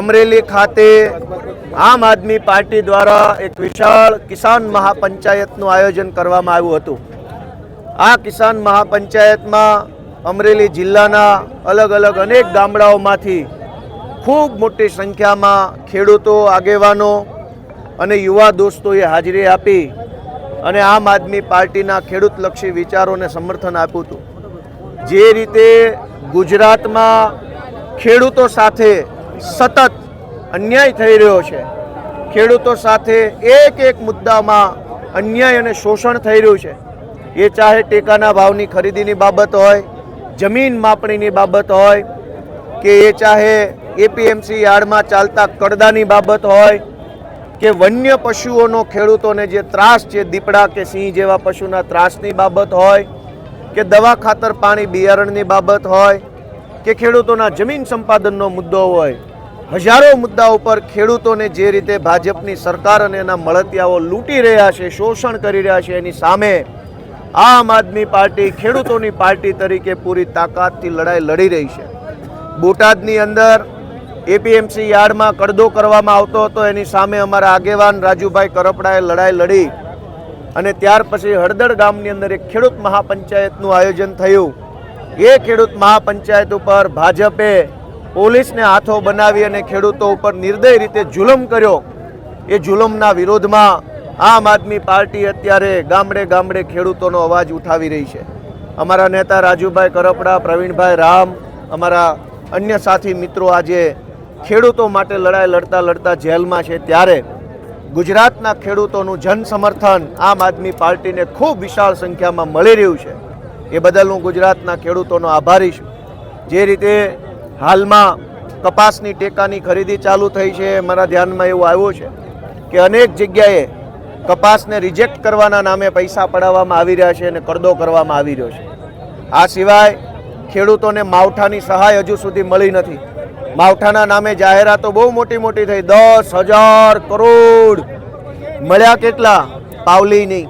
અમરેલી ખાતે આમ આદમી પાર્ટી દ્વારા એક વિશાળ કિસાન મહાપંચાયતનું આયોજન કરવામાં આવ્યું હતું. આ કિસાન મહાપંચાયતમાં અમરેલી જિલ્લાના અલગ અલગ અનેક ગામડાઓમાંથી ખૂબ મોટી સંખ્યામાં ખેડૂતો, આગેવાનો અને યુવા દોસ્તોએ હાજરી આપી અને આમ આદમી પાર્ટીના ખેડૂતલક્ષી વિચારોને સમર્થન આપ્યું હતું. જે રીતે ગુજરાતમાં ખેડૂતો સાથે સતત અન્યાય થઈ રહ્યો છે. ખેડૂતો સાથે એક એક મુદ્દામાં અન્યાય અને શોષણ થઈ રહ્યું છે. એ ચાહે ટેકાના ભાવની ખરીદીની બાબત હોય, જમીન માપણીની બાબત હોય, કે એ ચાહે એપીએમસી યાર્ડમાં ચાલતા કડદાની બાબત હોય, કે વન્ય પશુઓનો ખેડૂતોને જે ત્રાસ છે, દીપડા કે સિંહ જેવા પશુના ત્રાસની બાબત હોય, કે દવા ખાતર પાણી બિયારણની બાબત હોય, કે ખેડૂતોના જમીન સંપાદનનો મુદ્દો હોય હજારો મુદ્દાઓ પર ખેડૂતોને જે રીતે ભાજપની સરકાર અને એના મળતિયાઓ લૂંટી રહ્યા છે, શોષણ કરી રહ્યા છે, એની સામે આમ આદમી પાર્ટી ખેડૂતોની પાર્ટી તરીકે પૂરી તાકાતથી લડાઈ લડી રહી છે. બોટાદની અંદર એપીએમસી યાર્ડમાં કડદો કરવામાં આવતો હતો, એની સામે અમારા આગેવાન રાજુભાઈ કરપડાએ લડાઈ લડી અને ત્યાર પછી હળદર ગામની અંદર એક ખેડૂત મહાપંચાયતનું આયોજન થયું. એ ખેડૂત મહાપંચાયત ઉપર ભાજપે પોલીસને હાથો બનાવી અને ખેડૂતો ઉપર નિર્દય રીતે જુલમ કર્યો. એ જુલમના વિરોધમાં આમ આદમી પાર્ટી અત્યારે ગામડે ગામડે ખેડૂતોનો અવાજ ઉઠાવી રહી છે. અમારા નેતા રાજુભાઈ કરપડા, પ્રવીણભાઈ રામ, અમારા અન્ય સાથી મિત્રો આજે ખેડૂતો માટે લડાઈ લડતા લડતા જેલમાં છે. ત્યારે ગુજરાતના ખેડૂતોનું જનસમર્થન આમ આદમી પાર્ટીને ખૂબ વિશાળ સંખ્યામાં મળી રહ્યું છે. એ બદલ હું ગુજરાતના ખેડૂતોનો આભારી છું. જે રીતે હાલમાં કપાસની ટેકાની ખરીદી ચાલુ થઈ છે. મારા ધ્યાનમાં એવું આવ્યું છે કે અનેક જગ્યાએ કપાસને રિજેક્ટ કરવાના નામે પૈસા પડાવવામાં આવી રહ્યા છે અને કરદો કરવામાં આવી રહ્યો છે. આ સિવાય ખેડૂતોને માવઠાની સહાય હજુ સુધી મળી નથી. માવઠાના નામે જાહેરાતો બહુ મોટી મોટી થઈ. દસ હજાર કરોડ. મળ્યા કેટલા? પાવલી નહીં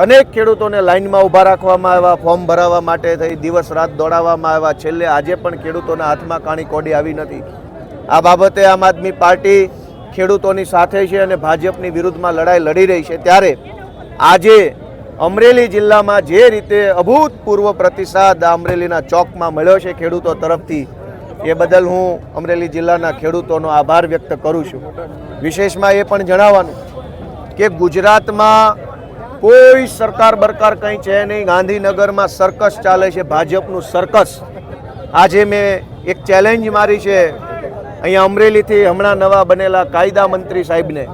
અનેક ખેડૂતોને લાઈનમાં ઊભા રાખવામાં આવ્યા, ફોર્મ ભરાવવા માટે થઈ દિવસ રાત દોડાવવામાં આવ્યા. છેલ્લે આજે પણ ખેડૂતોના હાથમાં કાણી કોડી આવી નથી. આ બાબતે આમ આદમી પાર્ટી ખેડૂતોની સાથે છે અને ભાજપની વિરુદ્ધમાં લડાઈ લડી રહી છે. ત્યારે આજે અમરેલી જિલ્લામાં જે રીતે અભૂતપૂર્વ પ્રતિસાદ અમરેલીના ચોકમાં મળ્યો છે ખેડૂતો તરફથી, એ બદલ હું અમરેલી જિલ્લાના ખેડૂતોનો આભાર વ્યક્ત કરું છું. વિશેષમાં એ પણ જણાવવાનું કે ગુજરાતમાં કોઈ સરકાર બરકાર કંઈ છે નહીં. ગાંધીનગરમાં સર્કસ ચાલે છે, ભાજપનું સર્કસ. આજે મેં એક ચેલેન્જ મારી છે, અહીંયા અમરેલીથી હમણાં નવા બનેલા કાયદા મંત્રી સાહેબને,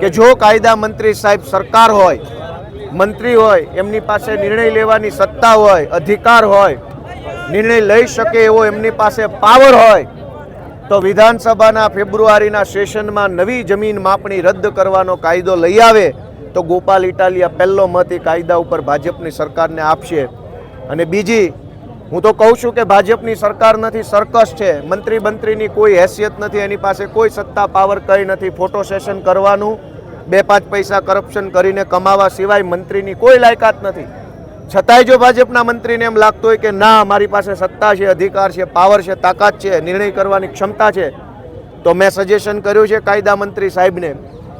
કે જો કાયદા મંત્રી સાહેબ સરકાર હોય, મંત્રી હોય, એમની પાસે નિર્ણય લેવાની સત્તા હોય, અધિકાર હોય, નિર્ણય લઈ શકે એવો એમની પાસે પાવર હોય, તો વિધાનસભાના ફેબ્રુઆરીના સેશનમાં નવી જમીન માપણી રદ કરવાનો કાયદો લઈ આવે. તો ગોપાલ ઇટાલિયા પહેલો મત એ કાયદા ઉપર ભાજપની સરકારને આપશે. અને બીજી, હું તો કહું છું કે ભાજપની સરકાર નથી, સર્કસ છે. મંત્રી મંત્રીની કોઈ હેસિયત નથી, એની પાસે કોઈ સત્તા, પાવર કંઈ નથી. ફોટો સેશન કરવાનું, બે પાંચ પૈસા કરપ્શન કરીને કમાવા સિવાય મંત્રીની કોઈ લાયકાત નથી. છતાંય જો ભાજપના મંત્રીને એમ લાગતું હોય કે ના, મારી પાસે સત્તા છે, અધિકાર છે, પાવર છે, તાકાત છે, નિર્ણય કરવાની ક્ષમતા છે, તો મેં સજેશન કર્યું છે કાયદા મંત્રી સાહેબને.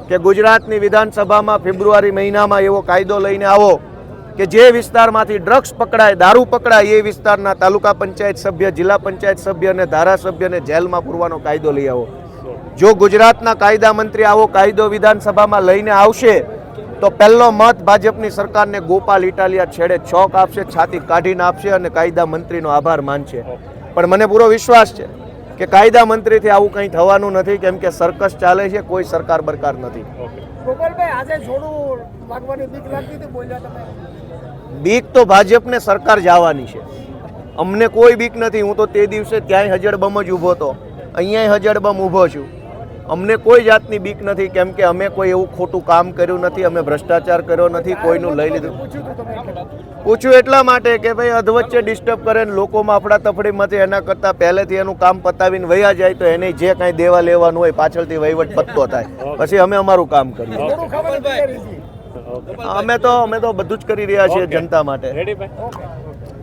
કે ગુજરાતની વિધાનસભામાં ફેબ્રુઆરી મહિનામાં એવો કાયદો લઈને આવો કે જે વિસ્તારમાંથી ડ્રગ્સ પકડાય, દારૂ પકડાય, એ વિસ્તારના તાલુકા પંચાયત સભ્ય, જિલ્લા પંચાયત સભ્ય અને ધારાસભ્યને જેલમાં પૂરવાનો કાયદો લઈ આવો. જો ગુજરાતના કાયદા મંત્રી આવો કાયદો વિધાનસભામાં લઈને આવશે, તો પહેલો મત ભાજપની સરકારને ગોપાલ ઇટાલિયા છેડે છોક આપશે, છાતી કાઢીને આપશે અને કાયદા મંત્રીનો આભાર માનશે. પણ મને પૂરો વિશ્વાસ છે કે કાયદા મંત્રીથી આવું કંઈ થવાનું નથી કેમ કે સર્કસ ચાલે છે કોઈ સરકાર બરકાર નથી. ગોપાલભાઈ આજે છોડું લાગવાની બીક લાગતી હતી બોલ્યા તમે. બીક તો ભાજપને સરકાર જવાની છે. અમને કોઈ બીક નથી હું તો તે દિવસે ત્યાંય હજડબમ જ ઊભો હતો. અહીંયા હજડબમ ઊભો છું. અમને કોઈ જાતની બીક નથી કેમ કે અમે કોઈ એવું ખોટું કામ કર્યું નથી અમે ભ્રષ્ટાચાર કર્યો નથી કોઈનું લઈ લીધું. પૂછ્યું પૂછ્યું એટલા માટે કે ભાઈ અધવચ્ચે ડિસ્ટર્બ કરે ને લોકોમાં આપણા તફડીમાંથી એના કરતાં પહેલેથી એનું કામ પતાવીને વયા જાય તો એને જે કાંઈ દેવા લેવાનું હોય પાછળથી વહીવટ પત્તો થાય. પછી અમે અમારું કામ કરીએ. અમે તો અમે તો બધું જ કરી રહ્યા છીએ જનતા માટે. રેડી ભાઈ?